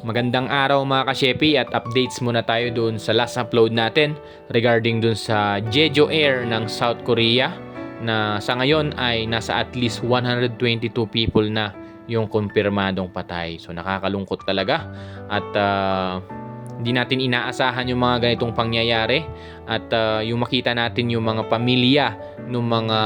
Magandang araw mga kashepi at updates muna tayo doon sa last upload natin regarding doon sa Jeju Air ng South Korea na sa ngayon ay nasa at least 122 people na yung kumpirmadong patay. So nakakalungkot talaga at ah, hindi natin inaasahan yung mga ganitong pangyayari at ah, yung makita natin yung mga pamilya ng mga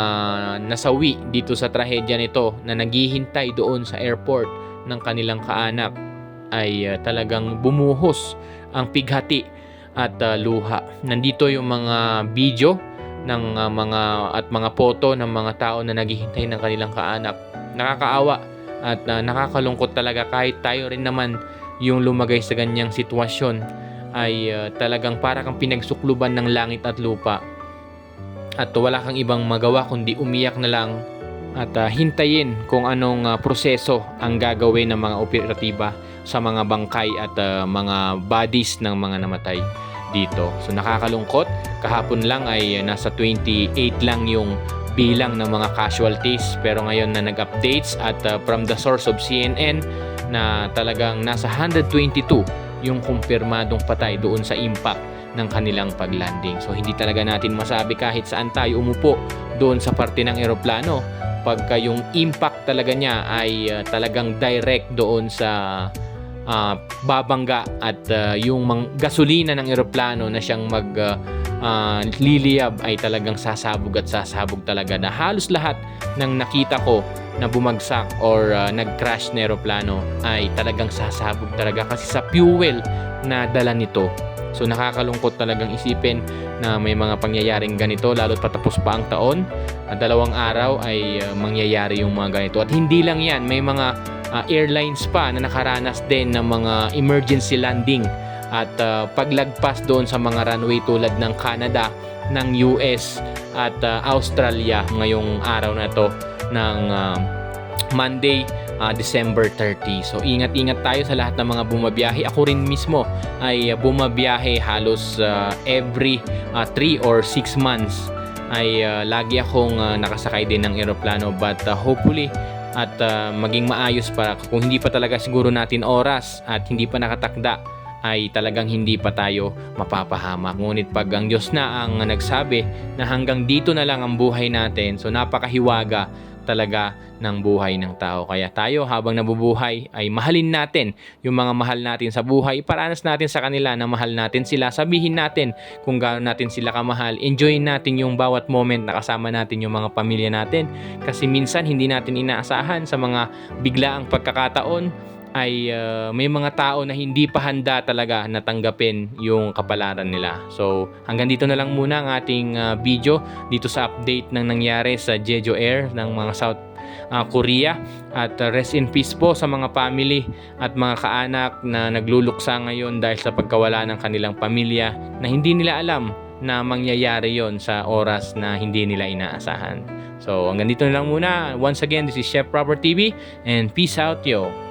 nasawi dito sa trahedya nito na naghihintay doon sa airport ng kanilang kaanak ay uh, talagang bumuhos ang pighati at uh, luha. Nandito yung mga video ng uh, mga at mga foto ng mga tao na naghihintay ng kanilang kaanak. Nakakaawa at uh, nakakalungkot talaga kahit tayo rin naman yung lumagay sa ganyang sitwasyon ay uh, talagang para kang pinagsukluban ng langit at lupa. At wala kang ibang magawa kundi umiyak na lang at uh, hintayin kung anong uh, proseso ang gagawin ng mga operatiba sa mga bangkay at uh, mga bodies ng mga namatay dito. So nakakalungkot, kahapon lang ay nasa 28 lang yung bilang ng mga casualties pero ngayon na nag-updates at uh, from the source of CNN na talagang nasa 122 yung kumpirmadong patay doon sa impact ng kanilang paglanding. So hindi talaga natin masabi kahit saan tayo umupo doon sa parte ng eroplano pagka yung impact talaga niya ay uh, talagang direct doon sa uh, babangga at uh, yung mang gasolina ng eroplano na siyang mag uh, uh, liliyab ay talagang sasabog at sasabog talaga na halos lahat ng nakita ko na bumagsak or uh, nag-crash na eroplano ay talagang sasabog talaga kasi sa fuel na dala nito. So nakakalungkot talagang isipin na may mga pangyayaring ganito lalo't patapos pa ang taon. At dalawang araw ay uh, mangyayari yung mga ganito. At hindi lang yan, may mga uh, airlines pa na nakaranas din ng mga emergency landing at uh, paglagpas doon sa mga runway tulad ng Canada, ng US at uh, Australia ngayong araw na to ng uh, Monday, uh, December 30. So ingat-ingat tayo sa lahat ng mga bumabiyahe. Ako rin mismo ay bumabiyahe halos uh, every 3 uh, or 6 months ay uh, lagi akong uh, nakasakay din ng eroplano but uh, hopefully at uh, maging maayos para kung hindi pa talaga siguro natin oras at hindi pa nakatakda ay talagang hindi pa tayo mapapahamak. Ngunit pag ang Diyos na ang nagsabi na hanggang dito na lang ang buhay natin, so napakahiwaga talaga ng buhay ng tao. Kaya tayo habang nabubuhay ay mahalin natin yung mga mahal natin sa buhay. Iparanas natin sa kanila na mahal natin sila. Sabihin natin kung gaano natin sila kamahal. Enjoy natin yung bawat moment na kasama natin yung mga pamilya natin. Kasi minsan hindi natin inaasahan sa mga biglaang pagkakataon ay uh, may mga tao na hindi pa handa talaga na tanggapin yung kapalaran nila. So hanggang dito na lang muna ang ating uh, video dito sa update ng nangyari sa Jeju Air ng mga South uh, Korea at uh, rest in peace po sa mga family at mga kaanak na nagluluksa ngayon dahil sa pagkawala ng kanilang pamilya na hindi nila alam na mangyayari yon sa oras na hindi nila inaasahan. So hanggang dito na lang muna. Once again, this is Chef Proper TV and peace out yo.